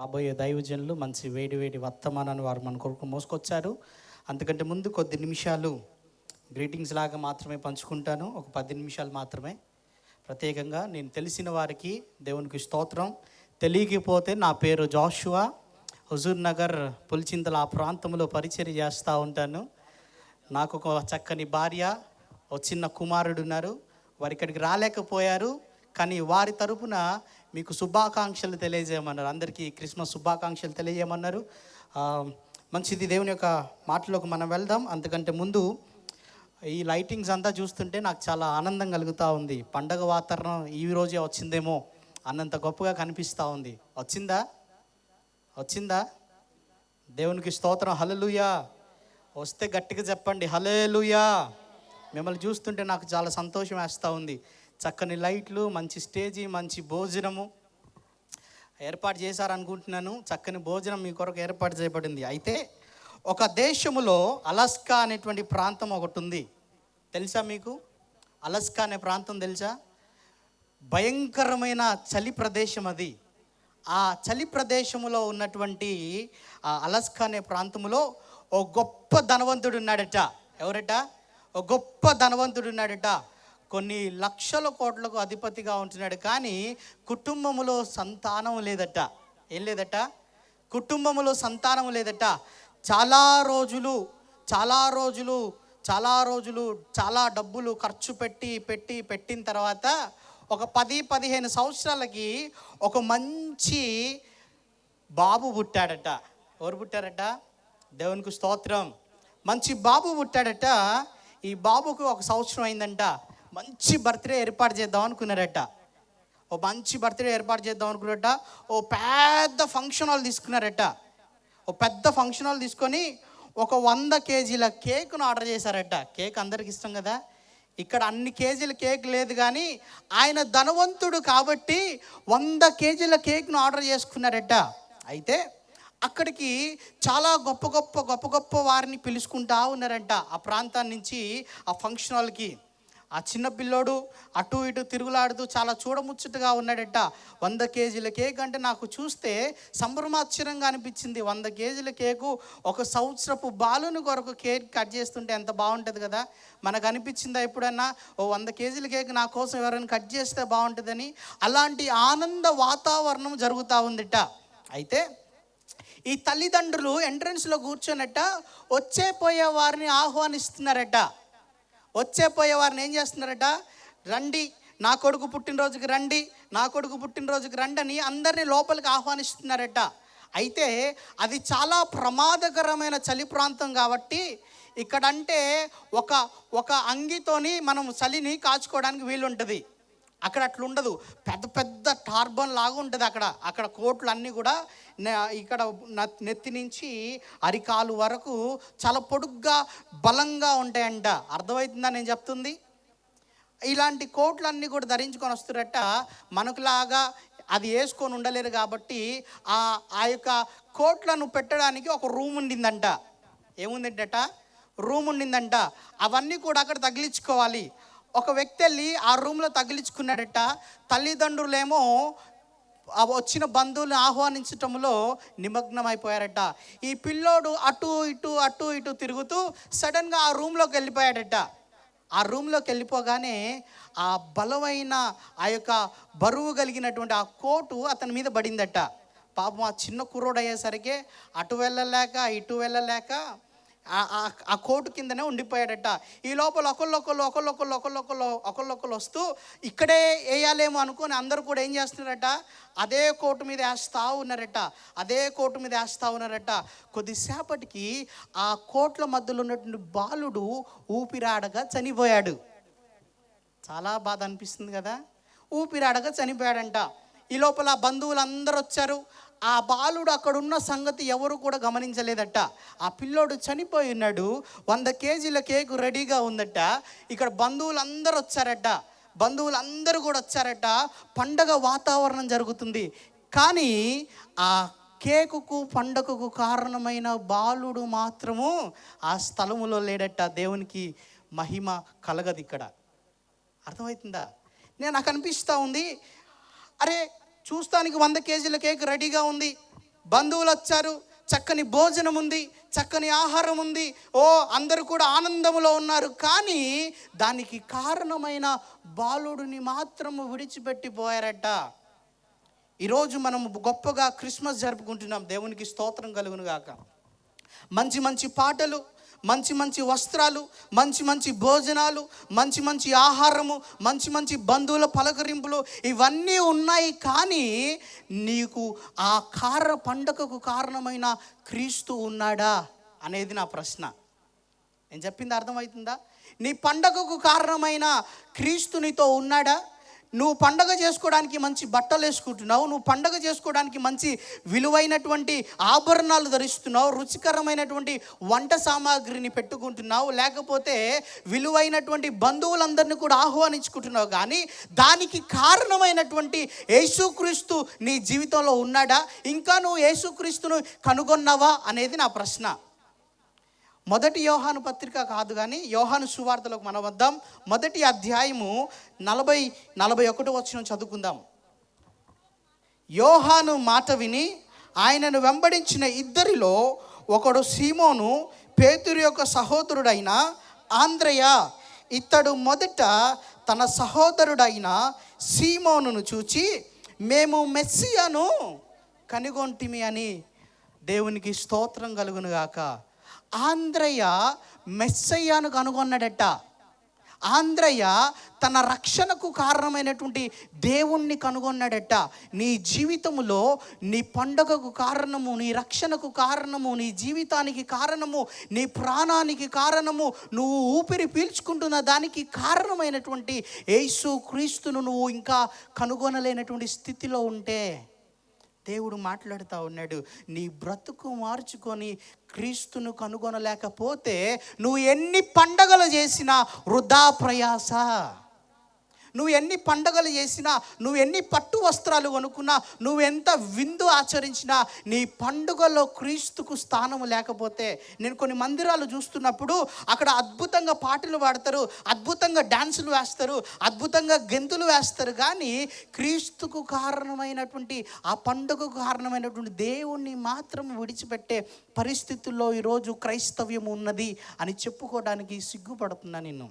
రాబోయే దైవజనులు మంచి వేడి వేడి వర్తమానాన్ని వారు మన కొరకు మోసుకొచ్చారు. అంతకంటే ముందు కొద్ది నిమిషాలు గ్రీటింగ్స్ లాగా మాత్రమే పంచుకుంటాను. ఒక పది నిమిషాలు మాత్రమే. ప్రత్యేకంగా నేను తెలిసిన వారికి దేవునికి స్తోత్రం. తెలియకపోతే నా పేరు జాషువా. హుజూర్ నగర్ పులిచింతల ఆ ప్రాంతంలో పరిచయం చేస్తూ ఉంటాను. నాకు ఒక చక్కని భార్య ఒక చిన్న కుమారుడు ఉన్నారు. వారు ఇక్కడికి రాలేకపోయారు. కానీ వారి తరపున మీకు శుభాకాంక్షలు తెలియజేయమన్నారు. అందరికీ క్రిస్మస్ శుభాకాంక్షలు తెలియజేయమన్నారు. మంచిది దేవుని యొక్క మాటలోకి మనం వెళ్దాం. అంతకంటే ముందు ఈ లైటింగ్స్ అంతా చూస్తుంటే నాకు చాలా ఆనందం కలుగుతూ ఉంది. పండగ వాతావరణం ఈ రోజే వచ్చిందేమో అన్నంత గొప్పగా కనిపిస్తూ ఉంది. వచ్చిందా? వచ్చిందా? దేవునికి స్తోత్రం. హలలుయా వస్తే గట్టిగా చెప్పండి. హలేలుయా మిమ్మల్ని చూస్తుంటే నాకు చాలా సంతోషం వేస్తూ ఉంది. చక్కని లైట్లు మంచి స్టేజీ మంచి భోజనము ఏర్పాటు చేశారనుకుంటున్నాను. చక్కని భోజనం మీ కొరకు ఏర్పాటు చేయబడింది. అయితే ఒక దేశములో అలస్కా అనేటువంటి ప్రాంతం ఒకటి ఉంది తెలుసా మీకు? అలస్కా అనే ప్రాంతం తెలుసా? భయంకరమైన చలి ప్రదేశం అది. ఆ చలి ప్రదేశములో ఉన్నటువంటి ఆ అలస్కా అనే ప్రాంతంలో ఓ గొప్ప ధనవంతుడు ఉన్నాడట. ఎవరట? ఓ గొప్ప ధనవంతుడు ఉన్నాడట. కొన్ని లక్షల కోట్లకు అధిపతిగా ఉంటున్నాడు. కానీ కుటుంబములో సంతానం లేదట. ఏం లేదట? కుటుంబములో సంతానం లేదట. చాలా రోజులు చాలా రోజులు చాలా రోజులు చాలా డబ్బులు ఖర్చు పెట్టి పెట్టి పెట్టిన తర్వాత ఒక పది పదిహేను సంవత్సరాలకి ఒక మంచి బాబు పుట్టాడట. ఎవరు పుట్టారట? దేవునికి స్తోత్రం. మంచి బాబు పుట్టాడట. ఈ బాబుకు ఒక సంవత్సరం అయిందంట. మంచి బర్త్డే ఏర్పాటు చేద్దాం అనుకున్నారట. ఓ మంచి బర్త్డే ఏర్పాటు చేద్దాం అనుకున్నారట. ఓ పెద్ద ఫంక్షన్ హాల్ తీసుకున్నారట. ఓ పెద్ద ఫంక్షన్ హాల్ తీసుకొని ఒక వంద కేజీల కేక్ను ఆర్డర్ చేశారట. కేక్ అందరికి ఇష్టం కదా? ఇక్కడ అన్ని కేజీల కేక్ లేదు కానీ ఆయన ధనవంతుడు కాబట్టి వంద కేజీల కేక్ను ఆర్డర్ చేసుకున్నారట. అయితే అక్కడికి చాలా గొప్ప గొప్ప గొప్ప గొప్ప వారిని పిలుచుకుంటా ఉన్నారంట ఆ ప్రాంతాన్ని నుంచి ఆ ఫంక్షన్ హాల్కి. ఆ చిన్న పిల్లోడు అటు ఇటు తిరుగులాడుతూ చాలా చూడముచ్చటగా ఉన్నాడట. వంద కేజీల కేక్ అంటే నాకు చూస్తే సంభ్రమాశ్చర్యంగా అనిపించింది. వంద కేజీల కేకు ఒక సంవత్సరపు బాలుని కొరకు కేక్ కట్ చేస్తుంటే ఎంత బాగుంటుంది కదా? మనకు అనిపించిందా ఎప్పుడన్నా? ఓ వంద కేజీల కేక్ నా కోసం ఎవరైనా కట్ చేస్తే బాగుంటుందని అలాంటి ఆనంద వాతావరణం జరుగుతూ ఉందిట. అయితే ఈ తల్లిదండ్రులు ఎంట్రన్స్లో కూర్చొనట వచ్చే పోయే వారిని ఆహ్వానిస్తున్నారట. వచ్చే పోయే వారిని ఏం చేస్తున్నారట? రండి నా కొడుకు పుట్టినరోజుకి రండి నా కొడుకు పుట్టినరోజుకి రండి అని అందరినీ లోపలికి ఆహ్వానిస్తున్నారట. అయితే అది చాలా ప్రమాదకరమైన చలి ప్రాంతం కాబట్టి ఇక్కడంటే ఒక ఒక అంగితోని మనం చలిని కాచుకోవడానికి వీలుంటుంది. అక్కడ అట్లా ఉండదు. పెద్ద పెద్ద టార్బన్ లాగా ఉంటుంది అక్కడ. అక్కడ కోట్లు అన్నీ కూడా ఇక్కడ నెత్తి నుంచి అరికాలు వరకు చాలా పొడుగ్గా బలంగా ఉంటాయంట. అర్థమవుతుందా నేను చెప్తుంది? ఇలాంటి కోట్లన్నీ కూడా ధరించుకొని వస్తున్నట్ట మనకులాగా అది వేసుకొని ఉండలేరు కాబట్టి ఆ ఆ యొక్క కోట్లను పెట్టడానికి ఒక రూమ్ ఉండిందంట. ఏముందంటట? రూమ్ ఉండిందంట. అవన్నీ కూడా అక్కడ తగిలించుకోవాలి. ఒక వ్యక్తి వెళ్ళి ఆ రూమ్లో తగిలించుకున్నాడట. తల్లిదండ్రులేమో వచ్చిన బంధువులను ఆహ్వానించటంలో నిమగ్నం అయిపోయారట ఈ పిల్లోడు అటు ఇటు అటు ఇటు తిరుగుతూ సడన్గా ఆ రూమ్లోకి వెళ్ళిపోయాడట. ఆ రూమ్లోకి వెళ్ళిపోగానే ఆ బలమైన ఆ యొక్క బరువు కలిగినటువంటి ఆ కోటు అతని మీద పడిందట. పాపం ఆ చిన్న కుర్రోడు అయ్యేసరికి అటు వెళ్ళలేక ఇటు వెళ్ళలేక ఆ- కోటు కిందనే ఉండిపోయాడట. ఈ లోపల ఒకళ్ళొకళ్ళు ఒకళ్ళొకళ్ళు ఒకళ్ళొకళ్ళు ఒకళ్ళొకళ్ళు వస్తూ ఇక్కడే వేయాలేమో అనుకొని అందరూ కూడా ఏం చేస్తున్నారట? అదే కోటు మీద వేస్తూ ఉన్నారట. అదే కోటు మీద వేస్తూ ఉన్నారట. కొద్దిసేపటికి ఆ కోట్ల మధ్యలో ఉన్నటువంటి బాలుడు ఊపిరాడగా చనిపోయాడు. చాలా బాధ అనిపిస్తుంది కదా? ఊపిరాడగా చనిపోయాడంట. ఈ లోపల బంధువులు అందరూ వచ్చారు. ఆ బాలుడు అక్కడున్న సంగతి ఎవరు కూడా గమనించలేదట. ఆ పిల్లోడు చనిపోయి ఉన్నాడు వంద కేజీల కేకు రెడీగా ఉందట. ఇక్కడ బంధువులందరూ వచ్చారట. బంధువులందరూ కూడా వచ్చారట. పండగ వాతావరణం జరుగుతుంది. కానీ ఆ కేకుకు పండగకు కారణమైన బాలుడు మాత్రము ఆ స్థలములో లేడట. దేవునికి మహిమ కలగదు ఇక్కడ అర్థమవుతుందా? నేను నాకు అనిపిస్తూ ఉంది. అరే చూస్తానికి వంద కేజీల కేక్ రెడీగా ఉంది. బంధువులు వచ్చారు. చక్కని భోజనం ఉంది. చక్కని ఆహారం ఉంది. ఓ అందరూ కూడా ఆనందంలో ఉన్నారు. కానీ దానికి కారణమైన బాలుడిని మాత్రము విడిచిపెట్టిపోయారట. ఈరోజు మనం గొప్పగా క్రిస్మస్ జరుపుకుంటున్నాం. దేవునికి స్తోత్రం కలుగును గాక. మంచి మంచి పాటలు మంచి మంచి వస్త్రాలు మంచి మంచి భోజనాలు మంచి మంచి ఆహారము మంచి మంచి బంధువుల పలకరింపులు ఇవన్నీ ఉన్నాయి కానీ నీకు ఆ కార పండగకు కారణమైన క్రీస్తు ఉన్నాడా అనేది నా ప్రశ్న. నేను చెప్పింది అర్థమవుతుందా? నీ పండగకు కారణమైన క్రీస్తు నీతో ఉన్నాడా? నువ్వు పండగ చేసుకోవడానికి మంచి బట్టలు వేసుకుంటున్నావు నువ్వు పండగ చేసుకోవడానికి మంచి విలువైనటువంటి ఆభరణాలు ధరిస్తున్నావు రుచికరమైనటువంటి వంట సామాగ్రిని పెట్టుకుంటున్నావు లేకపోతే విలువైనటువంటి బంధువులందరినీ కూడా ఆహ్వానించుకుంటున్నావు. కానీ దానికి కారణమైనటువంటి యేసుక్రీస్తు నీ జీవితంలో ఉన్నాడా? ఇంకా నువ్వు యేసుక్రీస్తును కనుగొన్నావా? అనేది నా ప్రశ్న. మొదటి యోహాను పత్రిక కాదు కానీ యోహాను సువార్తలకు మనం వద్దాం. మొదటి అధ్యాయము నలభై నలభై ఒకటి వచ్చిన చదువుకుందాం. యోహాను మాట విని ఆయనను వెంబడించిన ఇద్దరిలో ఒకడు సీమోను పేతురు యొక్క సహోదరుడైన ఆంధ్రయ ఇతడు మొదట తన సహోదరుడైన సీమోనును చూచి మేము మెస్సియను కనుగొంటిమి అని దేవునికి స్తోత్రం కలుగునుగాక ఆంధ్రయ ఆంధ్రయ్య మెస్సయ్యాను కనుగొన్నాడట. ఆంధ్రయ్య తన రక్షణకు కారణమైనటువంటి దేవుణ్ణి కనుగొన్నాడట. నీ జీవితములో నీ పండగకు కారణము నీ రక్షణకు కారణము నీ జీవితానికి కారణము నీ ప్రాణానికి కారణము నువ్వు ఊపిరి పీల్చుకుంటున్న దానికి కారణమైనటువంటి యేసు క్రీస్తును నువ్వు ఇంకా కనుగొనలేనటువంటి స్థితిలో ఉంటే దేవుడు మాట్లాడుతూ ఉన్నాడు నీ బ్రతుకు మార్చుకొని క్రీస్తును కనుగొనలేకపోతే నువ్వు ఎన్ని పండగలు చేసినా వృధా ప్రయాస. నువ్వు ఎన్ని పండగలు చేసినా నువ్వు ఎన్ని పట్టు వస్త్రాలు కొనుక్కున్నా నువ్వు ఎంత విందు ఆచరించినా నీ పండుగలో క్రీస్తుకు స్థానం లేకపోతే నేను కొన్ని మందిరాలు చూస్తున్నప్పుడు అక్కడ అద్భుతంగా పాటలు పాడతారు అద్భుతంగా డ్యాన్సులు వేస్తారు అద్భుతంగా గెంతులు వేస్తారు. కానీ క్రీస్తుకు కారణమైనటువంటి ఆ పండుగకు కారణమైనటువంటి దేవుణ్ణి మాత్రం విడిచిపెట్టే పరిస్థితుల్లో ఈరోజు క్రైస్తవ్యం ఉన్నది అని చెప్పుకోవడానికి సిగ్గుపడుతున్నా నేను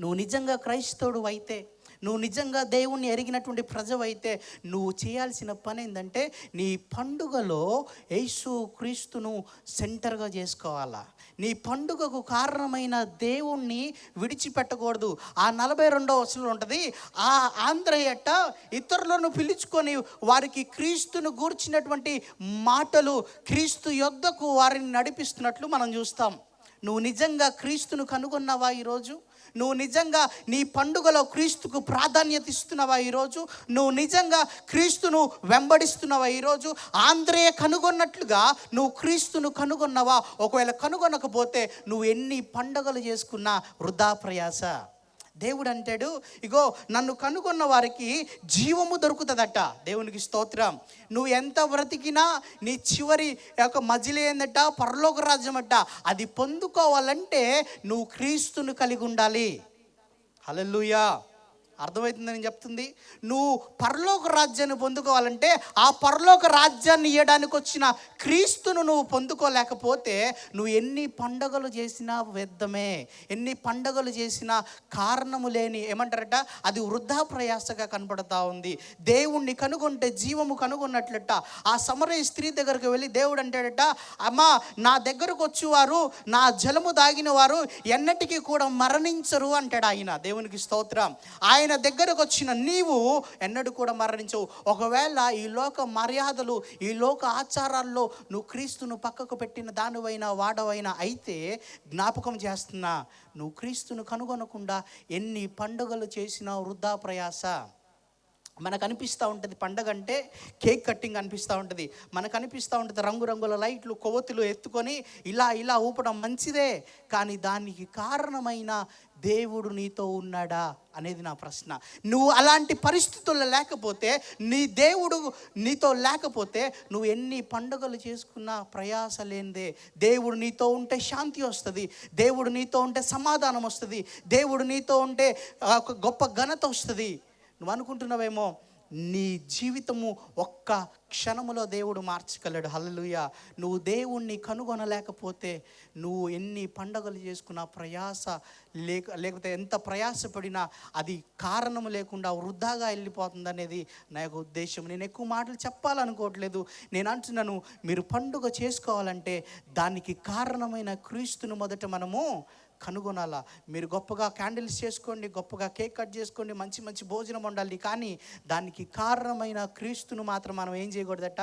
నువ్వు నిజంగా క్రైస్తవుడు అయితే నువ్వు నిజంగా దేవుణ్ణి ఎరిగినటువంటి ప్రజవైతే నువ్వు చేయాల్సిన పని ఏంటంటే నీ పండుగలో యేసు క్రీస్తును సెంటర్గా చేసుకోవాలా. నీ పండుగకు కారణమైన దేవుణ్ణి విడిచిపెట్టకూడదు. ఆ నలభై రెండవ వసలు ఉంటుంది ఆ ఆంధ్రయట ఇతరులను పిలుచుకొని వారికి క్రీస్తును గూర్చినటువంటి మాటలు క్రీస్తు యొద్దకు వారిని నడిపిస్తున్నట్లు మనం చూస్తాం. నువ్వు నిజంగా క్రీస్తును కనుగొన్నావా ఈరోజు? నువ్వు నిజంగా నీ పండుగలో క్రీస్తుకు ప్రాధాన్యత ఇస్తున్నావా ఈరోజు? నువ్వు నిజంగా క్రీస్తును వెంబడిస్తున్నావా ఈరోజు? ఆంధ్రేయ కనుగొన్నట్లుగా నువ్వు క్రీస్తును కనుగొన్నావా? ఒకవేళ కనుగొనకపోతే నువ్వు ఎన్ని పండుగలు చేసుకున్నా వృధా ప్రయాస దేవుడు అంటాడు ఇగో నన్ను కనుగొన్న వారికి జీవము దొరుకుతుందట. దేవునికి స్తోత్రం. నువ్వు ఎంత బ్రతికినా నీ చివరి యొక్క మజిలీ ఏందట? పరలోక రాజ్యం అట అది పొందుకోవాలంటే నువ్వు క్రీస్తును కలిగి ఉండాలి. హల్లెలూయా. అర్థమవుతుందని చెప్తుంది. నువ్వు పరలోక రాజ్యాన్ని పొందుకోవాలంటే ఆ పరలోక రాజ్యాన్ని ఇవ్వడానికి వచ్చిన క్రీస్తును నువ్వు పొందుకోలేకపోతే నువ్వు ఎన్ని పండగలు చేసినా వ్యర్థమే. ఎన్ని పండగలు చేసినా కారణము లేని ఏమంటారట? అది వృద్ధా ప్రయాసగా కనపడతా ఉంది. దేవుణ్ణి కనుగొంటే జీవము కనుగొన్నట్లట. ఆ సమరయ స్త్రీ దగ్గరికి వెళ్ళి దేవుడు అంటాడట అమ్మా నా దగ్గరకు వచ్చేవారు నా జలము దాగిన వారు ఎన్నటికీ కూడా మరణించరు అంటాడు ఆయన. దేవునికి స్తోత్రం. ఆయన దగ్గరకు వచ్చిన నీవు ఎన్నడూ కూడా మరణించవు. ఒకవేళ ఈ లోక మర్యాదలు ఈ లోక ఆచారాల్లో నువ్వు క్రీస్తును పక్కకు పెట్టిన దానివైనా వాడవైనా అయితే జ్ఞాపకం చేస్తున్నా నువ్వు క్రీస్తును కనుగొనకుండా ఎన్ని పండుగలు చేసినా వృద్ధా ప్రయాస మనకు అనిపిస్తూ ఉంటుంది పండగ అంటే కేక్ కట్టింగ్ అనిపిస్తూ ఉంటుంది. మనకు అనిపిస్తూ ఉంటుంది రంగురంగుల లైట్లు కొవ్వొత్తులు ఎత్తుకొని ఇలా ఇలా ఊపడం మంచిదే. కానీ దానికి కారణమైన దేవుడు నీతో ఉన్నాడా అనేది నా ప్రశ్న. నువ్వు అలాంటి పరిస్థితుల్లో లేకపోతే నీ దేవుడు నీతో లేకపోతే నువ్వు ఎన్ని పండుగలు చేసుకున్నా ప్రయాస లేనిదే. దేవుడు నీతో ఉంటే శాంతి వస్తుంది. దేవుడు నీతో ఉంటే సమాధానం వస్తుంది. దేవుడు నీతో ఉంటే ఒక గొప్ప ఘనత వస్తుంది. నువ్వు అనుకుంటున్నావేమో నీ జీవితము ఒక్క క్షణములో దేవుడు మార్చగలడు. హల్లుయ నువ్వు దేవుణ్ణి కనుగొనలేకపోతే నువ్వు ఎన్ని పండగలు చేసుకున్నా ప్రయాస లేక లేకపోతే ఎంత ప్రయాసపడినా అది కారణం లేకుండా వృద్ధాగా వెళ్ళిపోతుంది అనేది నా యొక్క ఉద్దేశం. నేను ఎక్కువ మాటలు చెప్పాలనుకోవట్లేదు. నేను అంటున్నాను మీరు పండుగ చేసుకోవాలంటే దానికి కారణమైన క్రీస్తును మొదట మనము కనుగొనాలా? మీరు గొప్పగా క్యాండిల్స్ చేసుకోండి గొప్పగా కేక్ కట్ చేసుకోండి మంచి మంచి భోజనం ఉండాలి కానీ దానికి కారణమైన క్రీస్తును మాత్రం మనం ఏం చేయకూడదట?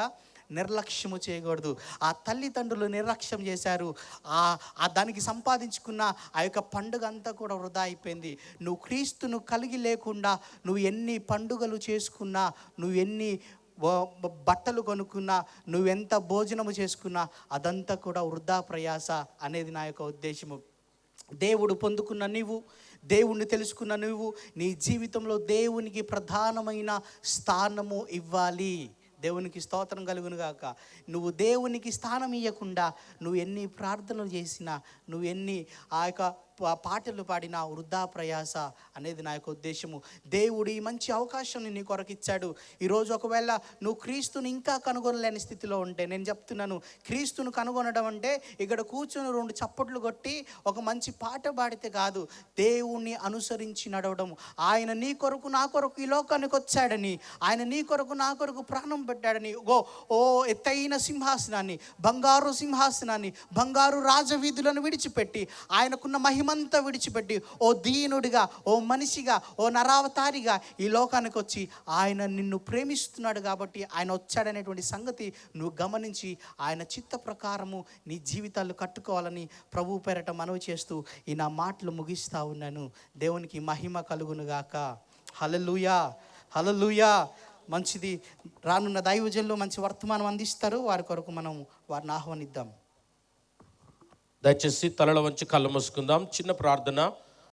నిర్లక్ష్యము చేయకూడదు. ఆ తల్లిదండ్రులు నిర్లక్ష్యం చేశారు. ఆ ఆ దానికి సంపాదించుకున్న ఆ యొక్క పండుగ అంతా కూడా వృధా అయిపోయింది. నువ్వు క్రీస్తును కలిగి లేకుండా నువ్వు ఎన్ని పండుగలు చేసుకున్నా నువ్వు ఎన్ని బట్టలు కొనుక్కున్నా నువ్వెంత భోజనము చేసుకున్నా అదంతా కూడా వృధా ప్రయాస అనేది నా యొక్క ఉద్దేశము. దేవుడు పొందుకున్న నీవు దేవుణ్ణి తెలుసుకున్న నువ్వు నీ జీవితంలో దేవునికి ప్రధానమైన స్థానము ఇవ్వాలి. దేవునికి స్తోత్రం కలుగును గాక. నువ్వు దేవునికి స్థానం ఇవ్వకుండా నువ్వు ఎన్ని ప్రార్థనలు చేసినా నువ్వు ఎన్ని ఆ యొక్క పాటలు పాడిన వృద్ధా ప్రయాస అనేది నా యొక్క ఉద్దేశము. దేవుడు ఈ మంచి అవకాశాన్ని నీ కొరకు ఇచ్చాడు. ఈరోజు ఒకవేళ నువ్వు క్రీస్తుని ఇంకా కనుగొనలేని స్థితిలో ఉంటే నేను చెప్తున్నాను క్రీస్తును కనుగొనడం అంటే ఇక్కడ కూర్చొని రెండు చప్పట్లు కొట్టి ఒక మంచి పాట పాడితే కాదు దేవుణ్ణి అనుసరించి నడవడం. ఆయన నీ కొరకు నా కొరకు ఈ లోకానికి వచ్చాడని ఆయన నీ కొరకు నా కొరకు ప్రాణం పెట్టాడని ఓ ఓ ఎత్తైన సింహాసనాన్ని బంగారు సింహాసనాన్ని బంగారు రాజవీధులను విడిచిపెట్టి ఆయనకున్న మహిమ మహిమంతా విడిచిపెట్టి ఓ దీనుడిగా ఓ మనిషిగా ఓ నరావతారిగా ఈ లోకానికి వచ్చి ఆయన నిన్ను ప్రేమిస్తున్నాడు కాబట్టి ఆయన వచ్చాడనేటువంటి సంగతి నువ్వు గమనించి ఆయన చిత్త ప్రకారము నీ జీవితాలు కట్టుకోవాలని ప్రభు పేరట మనవి చేస్తూ ఈ నా మాటలు ముగిస్తా ఉన్నాను. దేవునికి మహిమ కలుగునుగాక. హలలుయా హలలుయా మంచిది రానున్న దైవజల్లో మంచి వర్తమానం అందిస్తారు. వారి కొరకు మనం వారిని ఆహ్వానిద్దాం. దయచేసి తలలో వంచి కళ్ళు మూసుకుందాం. చిన్న ప్రార్థన.